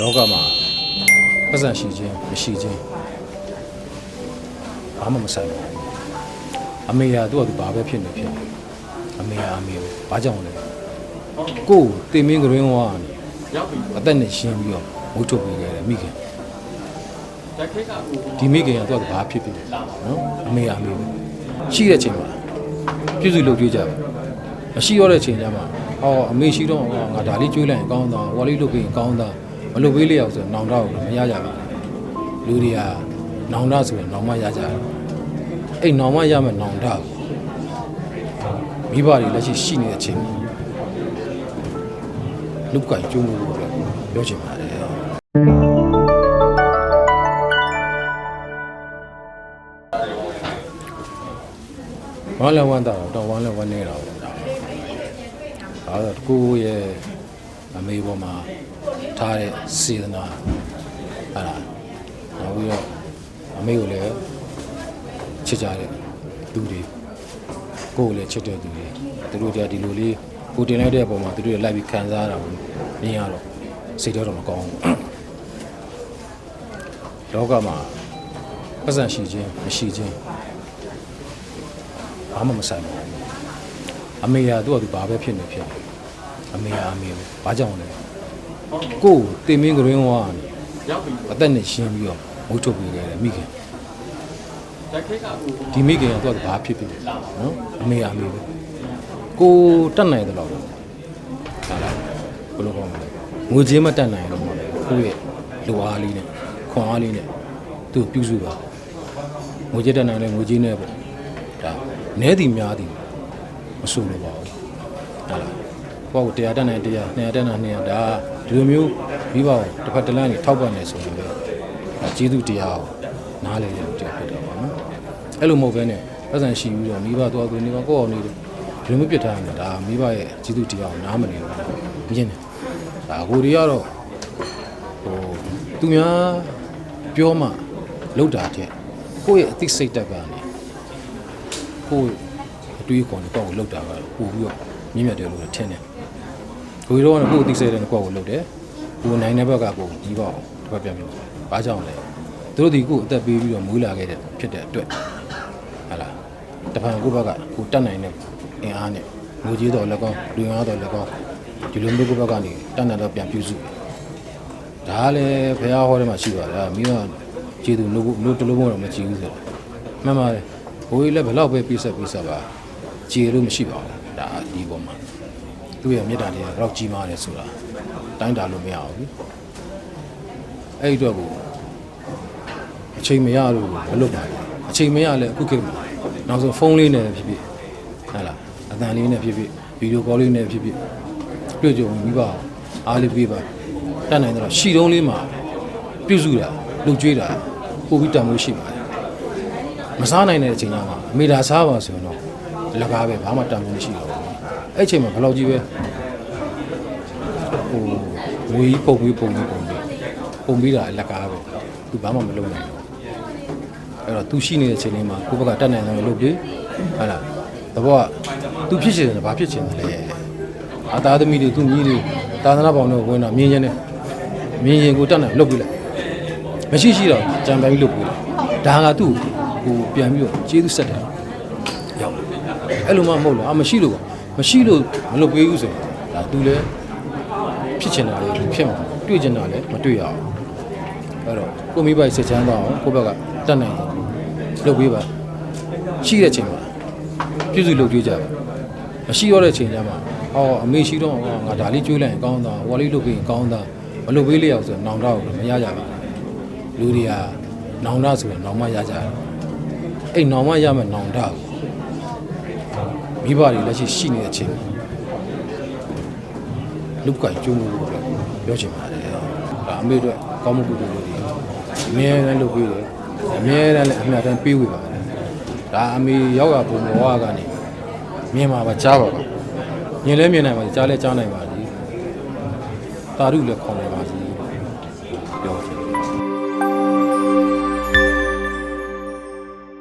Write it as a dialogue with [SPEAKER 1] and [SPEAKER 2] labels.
[SPEAKER 1] လောကမှာပတ်စံရှိခြင်းမရှိခြင်းဘာမှမဆိုင်ဘူးအမေရာသူ့အတူဘာပဲဖြစ်နေဖြစ်နေအမေရာအမေကိုဘာကြောင့်လဲကိုယ်တင်မင်းကရင်းဝါကနေအသက်နဲ့ရှင်းပြီးတော့မုတ်ထုတ်ပေးခဲ့တယ်မိခင်ဒီမိခင်ကသူ့အတူဘာဖြစ်ဖြစ်လဲနော်အမေရာအမေပဲရှိတဲ့ချိန်မှာပြည့်စုံလုပ်ကြည့်ကြပါမရှိတော့တဲ့ချိန်ကျမှဟောအမေရှိတော့ဟောငါဒါလေးကျွေးလိုက်ရင်ကောင်းတာဝါလေးလုပ်ပြီးရင်ကောင်းတာ မလုပ်ပေးလေအောင်ဆိုတော့နောင်တော့မရကြဘူးလူတွေကနောင်တဆိုရင်နောင်မရကြတယ်အဲ့နောင်မရမယ်နောင်တကိုမိဘတွေလက်ရှိရှိနေတဲ့အချိန်မှာလူကကျုံးလို့ပြောချင်ပါတယ်ဝမ်းလည်းဝမ်းတာတော့ဝမ်းလည်းဝမ်းနေတာပေါ့ဒါဒါတော့ကိုယ့်ရဲ့ အမေပေါ်မှာထားတဲ့စေတနာဟာလားနောက်ပြီးတော့အမေကိုလည်းချစ်ကြတဲ့သူတွေကိုယ်ကိုလည်းချစ်တဲ့သူတွေသူတို့ကြဒီလိုလေးကိုတင်လိုက်တဲ့အပေါ်မှာသူတို့လိုက်ပြီးခံစားရတာကိုမြင်ရတော့စိတ်တော့မကောင်းဘူးလောကမှာပတ်စံရှိခြင်းမရှိခြင်းဘာမှမဆိုင်ဘူးအမေရာသူ့အတူဘာပဲဖြစ်နေဖြစ်နေ အမေရာအမေပဲဘာကြောင့်လဲကိုယ်တင်မင်းကရင်းဝါကနေအသက်နဲ့ရှင်းပြီးတော့မုတ်ထုတ်ပေးခဲ့တယ်မိခင်ဒီမိခင်ကသူ့အတူဘာဖြစ်ဖြစ်လဲနော်အမေရာအမေပဲကိုယ်တတ်နိုင်တယ်လို့ဟာလားဘယ်လိုကောင်းမလဲငွေကြေးမတတ်နိုင်တော့မလဲကိုယ့်ရဲ့လူအားလေးနဲ့ခွန်အားလေးနဲ့သူ့ပြုစုပါငွေကြေးတတ်နိုင်လဲငွေကြေးနဲ့ပေါ့ဒါနဲသည်များသည်မဆိုလို့ပါဘူးဟာလား ကိုယ့်ကိုတရားတတ်နိုင်တရား200တက်နိုင်200ဒါဒီလိုမျိုးမိဘကိုတစ်ဖက်တစ်လမ်းနေထောက်ပံ့နေဆိုရင်ပဲဒါကျေးဇူးတရားကိုနားလည်တဲ့တရားဖြစ်တော့ပါနော်အဲ့လိုမဟုတ်ဘဲနဲ့ပတ်စံရှိပြီးတော့မိဘသွားသူနေပါကိုယ့်အောင်နေတယ်ဒီလိုမျိုးပြစ်ထားရင်ဒါမိဘရဲ့ကျေးဇူးတရားကိုနားမလည်ဘူးမြင်တယ်ဒါကိုတွေကတော့ဟိုသူများပြောမှလောက်တာတဲ့ကိုယ့်ရဲ့အသိစိတ်တက်ကနေကိုယ့်အတွေးခေါ်နေကိုယ့်ကိုလောက်တာကပို့ပြီးတော့ မြင့်မြတ်တယ်လို့ထင်တယ်ကိုကြီးတော့ကကိုယ့်အသိစိတ်တဲ့ကိုယ့်ကိုလောက်တယ်ကိုနိုင်တဲ့ဘက်ကကိုကြီးပါအောင်တစ်ဖက်ပြန်ပြီးဘာကြောင့်လဲသူတို့ဒီကိုအသက်ပေးပြီးတော့မွေးလာခဲ့တဲ့ဖြစ်တဲ့အတွက်ဟာလားတပံကိုဘက်ကကိုတတ်နိုင်တဲ့အင်အားနဲ့ငွေကြီးတော်လည်းကောင်းလူငါတော်လည်းကောင်းဒီလိုမျိုးကိုဘက်ကနေတတ်နိုင်တော့ပြန်ပြုစုဒါလည်းဘုရားဟောထဲမှာရှိပါတယ်မိတော့ကျေသူလို့လို့တလုံးမတော့မကြည့်ဘူးဆိုတော့မှန်ပါတယ်ဘိုးကြီးလည်းဘယ်တော့ပဲပြည့်ဆက်ပြည့်ဆက်ပါကြည်လို့မရှိပါဘူး ဒါဒီပေါ်မှာသူ့ရဲ့မေတ္တာတရားဘယ်တော့ကြီးမားတယ်ဆိုတာတိုင်းတာလို့မရဘူးအဲ့ဒီတော့ကိုအချိန်မရလို့မလုပ်ပါဘူးအချိန်မရလဲအခုခေတ်မှာနောက်ဆုံးဖုန်းလေးနဲ့ဖြစ်ဖြစ်ဟာလားအတန်လေးနဲ့ဖြစ်ဖြစ်ဗီဒီယိုကောလေးနဲ့ဖြစ်ဖြစ်တွေ့ကြုံပြီးပါအားလေးပေးပါတတ်နိုင်တော့ရှီတုံးလေးမှာပြုစုတာလှုပ်ကြွေးတာပို့ပြီးတန်မိုးရှိပါတယ်မစားနိုင်တဲ့အချိန်မှာအမေဒါစားပါဆိုရင်တော့ လကားပဲဘာမှတန်မိုးမရှိတော့ဘူးအဲ့အချိန်မှာဘယ်လောက်ကြီးပဲဟိုဝေးပုံပြီးပုံပြီးပုံပြီးပုံပြီးတာလကားပဲသူဘာမှမလုပ်နိုင်ဘူးအဲ့တော့သူရှိနေတဲ့အချိန်လေးမှာကိုယ့်ဘက်ကတတ်နိုင်တယ်လို့ပြေဟုတ်လားတဘောကသူဖြစ်ချင်တယ်ဘာဖြစ်ချင်တယ်လဲအာသားသမီးတွေသူညီးတွေသာသနာပေါင်းတွေဝင်တော့မြင်ရင်လည်းမြင်ရင်ကိုတတ်နိုင်လုပ်ပြလိုက်မရှိရှိတော့ကြံပန်ပြီးလုပ်ပြလိုက်ဒါကသူ့ကိုပြန်ပြီးတော့ကျေးဇူးဆက်တယ်ရောက် အဲ့လိုမှမဟုတ်လို့အာမရှိလို့မရှိလို့မလုပ်ပေးဘူးဆိုရင်ဒါသူလည်းဖြစ်ချင်တာလေဖြစ်မှာတွေ့ချင်တာလည်းမတွေ့ရအောင်အဲ့တော့ကိုမိဘစိတ်ချမ်းသာအောင်ကိုဘက်ကတတ်နိုင်တယ်လုပ်ပေးပါရှိတဲ့ချိန်မှာပြုစုလုပ်ကြည့်ကြပါမရှိတော့တဲ့ချိန်ကျမှအော်အမေရှိတော့ငါဒါလေးကျွေးလိုက်ရင်ကောင်းတာဝါလေးလုပ်ပြီးရင်ကောင်းတာမလုပ်ပေးလေအောင်ဆိုရင်နောင်တော့မရကြဘူးလူတွေကနောင်တဆိုရင်နောင်မရကြတယ်အဲ့နောင်မရမယ်နောင်တကို မိဘတွေလက်ရှိရှိနေတဲ့အချိန်မှာလူကကျုံးလို့ပြောချင်ပါတယ်ဒါအမေတို့ကောင်းမှုကုသိုလ်တွေအမြဲတမ်းလုပ်ပေးတယ်အမြဲတမ်းလည်းအမြတ်တမ်းပေးဝေပါတယ်ဒါအမေရောက်ရပုံဘဝကနေမြင်ပါပါကြားပါပါမြင်လဲမြင်နိုင်ပါကြားလဲကြားနိုင်ပါသည်တာရုလည်းခေါ်နိုင်ပါသည်